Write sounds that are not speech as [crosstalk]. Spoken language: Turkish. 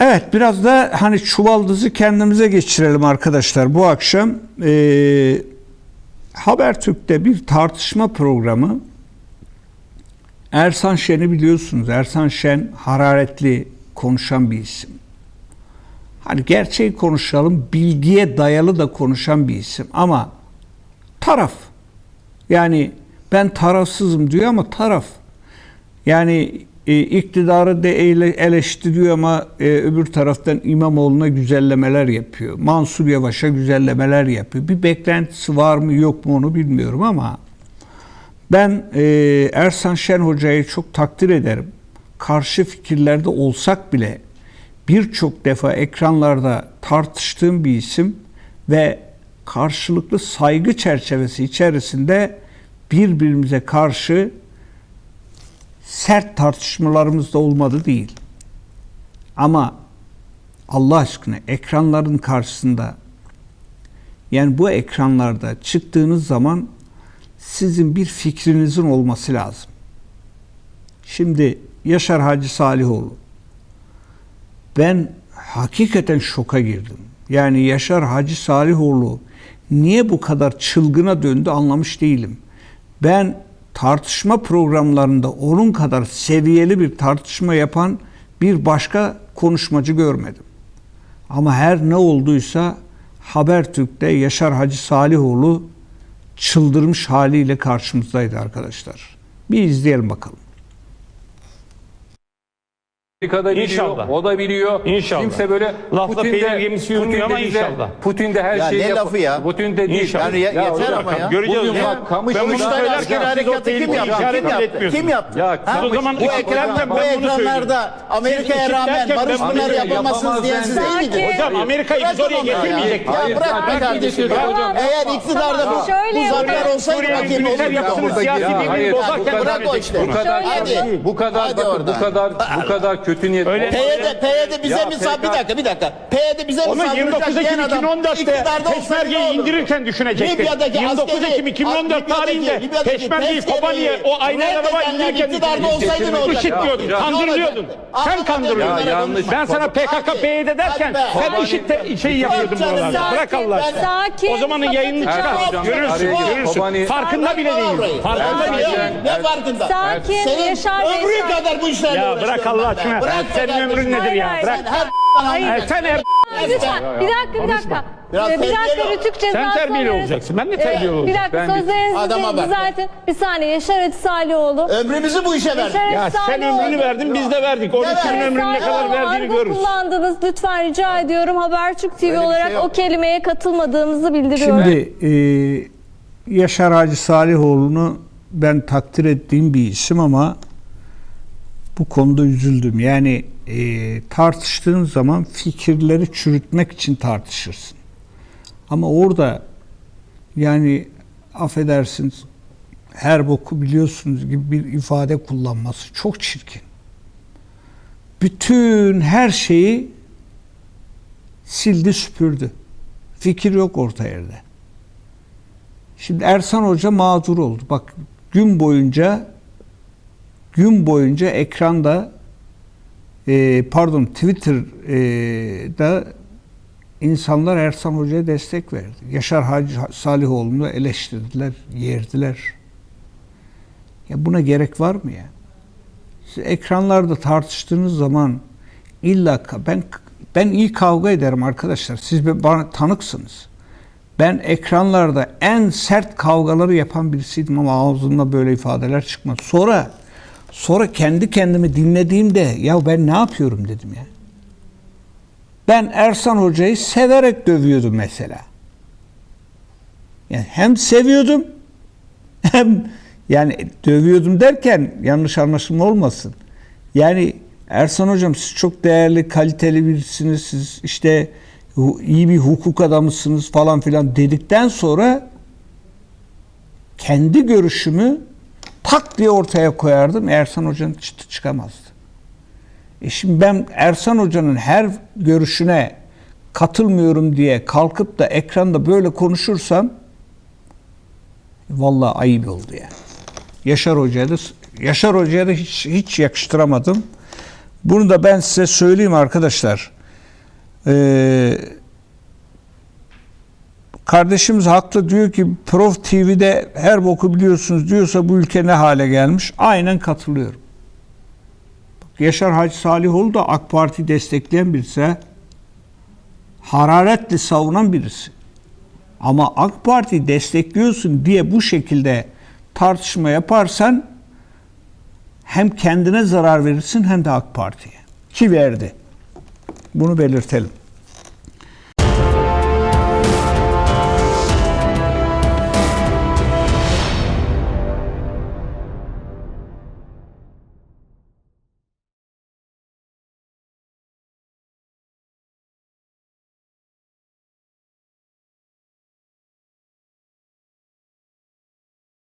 Evet biraz da hani çuvaldızı kendimize geçirelim arkadaşlar. Bu akşam e, Habertürk'te bir tartışma programı Ersan Şen'i biliyorsunuz. Ersan Şen hararetli konuşan bir isim. Hani gerçeği konuşalım, bilgiye dayalı da konuşan bir isim. Ama taraf. Yani ben tarafsızım diyor ama taraf. Yani e, iktidarı da ele- eleştiriyor ama e, öbür taraftan İmamoğlu'na güzellemeler yapıyor. Mansur Yavaş'a güzellemeler yapıyor. Bir beklentisi var mı yok mu onu bilmiyorum ama ben e, Ersan Şen Hoca'yı çok takdir ederim. Karşı fikirlerde olsak bile birçok defa ekranlarda tartıştığım bir isim ve karşılıklı saygı çerçevesi içerisinde birbirimize karşı sert tartışmalarımız da olmadı değil. Ama Allah aşkına ekranların karşısında yani bu ekranlarda çıktığınız zaman sizin bir fikrinizin olması lazım. Şimdi Yaşar Hacı Salihoğlu ben hakikaten şoka girdim. Yani Yaşar Hacı Salihoğlu niye bu kadar çılgına döndü anlamış değilim. Ben tartışma programlarında onun kadar seviyeli bir tartışma yapan bir başka konuşmacı görmedim. Ama her ne olduysa Habertürk'te Yaşar Hacı Salihoğlu çıldırmış haliyle karşımızdaydı arkadaşlar. Bir izleyelim bakalım. Amerika'da biliyor, İnşallah. o da biliyor. İnşallah. Kimse böyle Lafla Putin de- gemisi yürümüyor ama Putin de- inşallah. Putin de her Ya şeyi ne yap- lafı ya? Putin de değil. İnşallah. Yani ye- yeter hocam, ama ya. Göreceğiz Bugün ya. bak, kamu Ben bunu söylerken harekatı kim yaptı? Kim yaptı? Kim yaptı? Ya, Ha? o zaman bu iki ekranlar, ekran bu ekranlarda Amerika'ya rağmen barış bunu yapamazsınız yapamaz diyen siz değil miydiniz? Hocam Amerika'yı biz oraya ya. getirmeyecek. Ya bırak be kardeşim. Eğer iktidarda bu, zafer olsaydı bakayım yapısını Burada siyasi Ya, birbirini bozarken bu bırak o işte. Bu kadar bu kadar bu kadar bu kadar kötü niyet. Öyle- PYD, PYD bize Ya mi sal bir dakika bir dakika. PYD bize mi Onu saldıracak 29 diyen Ekim adam 2014'te iktidarda olsaydı ne peşmergeyi indirirken düşünecekti. Libya'daki 29 askeri- Ekim 2014 Libya'daki- tarihinde peşmergeyi Kobani'ye o ayna araba indirirken iktidarda olsaydı ne olacak? IŞİD Ya, kandırılıyordun. olacak? Sen kandırıyordun. Ya, yanlış. Ben sana PKK. PYD derken sen IŞİD şeyi yapıyordun buralarda. Bırak Allah aşkına. O zamanın yayınını çıkar. Görürsün, görürsün. Farkında bile değil. Farkında bile değil. Şen- Ne farkında? Sakin Senin Yaşar Bey. sakin. kadar bu işlerle Ya uğraşıyorum bırak Allah ben aşkına. Bırak Senin ömrün nedir ya? Hayır, Bırak. Her Hayır, sen er- Lütfen bir dakika bir dakika. Biraz Ee, bir dakika terbiyeli ol. Rütük cezası Sen terbiyeli alırız. olacaksın. Ben de Ee, terbiyeli Bir olacağım. dakika Ben bir- sözlerinizi Adama bak. düzeltin. Bir saniye Yaşar Eti Salioğlu. Ömrümüzü bu işe verdik. Yaşar Ya Eti sen Salioğlu. ömrünü verdin biz de verdik. Onun Evet. senin ömrünün ne kadar Salioğlu, verdiğini argo görürüz. kullandınız. Lütfen rica ediyorum. Habertürk TV bir olarak şey yok. o kelimeye katılmadığımızı bildiriyorum. Şimdi e, Yaşar Hacı Salihoğlu'nu ben takdir ettiğim bir isim ama bu konuda üzüldüm. Yani e, tartıştığın zaman fikirleri çürütmek için tartışırsın. Ama orada yani affedersiniz her boku biliyorsunuz gibi bir ifade kullanması çok çirkin. Bütün her şeyi sildi süpürdü. Fikir yok orta yerde. Şimdi Ersan Hoca mağdur oldu. Bak gün boyunca gün boyunca ekranda e, pardon Twitter'da insanlar Ersan Hoca'ya destek verdi. Yaşar Hacı Salihoğlu'nu eleştirdiler, yerdiler. Ya buna gerek var mı ya? Siz ekranlarda tartıştığınız zaman illa ben ben iyi kavga ederim arkadaşlar. Siz bana tanıksınız. Ben ekranlarda en sert kavgaları yapan birisiydim ama ağzımda böyle ifadeler çıkmadı. Sonra sonra kendi kendimi dinlediğimde ya ben ne yapıyorum dedim ya. Ben Ersan Hoca'yı severek dövüyordum mesela. Yani hem seviyordum [laughs] hem yani dövüyordum derken yanlış anlaşılma olmasın. Yani Ersan hocam siz çok değerli, kaliteli birisiniz. Siz işte iyi bir hukuk adamısınız falan filan dedikten sonra kendi görüşümü tak diye ortaya koyardım. Ersan hocanın çıtı çıkamazdı. E şimdi ben Ersan Hoca'nın her görüşüne katılmıyorum diye kalkıp da ekranda böyle konuşursam vallahi ayıp oldu yani. Yaşar Hoca'ya da Yaşar Hoca'ya da hiç hiç yakıştıramadım. Bunu da ben size söyleyeyim arkadaşlar. Ee, kardeşimiz haklı diyor ki Prof TV'de her boku biliyorsunuz diyorsa bu ülke ne hale gelmiş? Aynen katılıyorum. Bak, Yaşar Hacı Salihoğlu da AK Parti destekleyen birisi. ha. Hararetle savunan birisi. Ama AK Parti destekliyorsun diye bu şekilde tartışma yaparsan hem kendine zarar verirsin hem de AK Parti'ye. Ki verdi. Bunu belirtelim.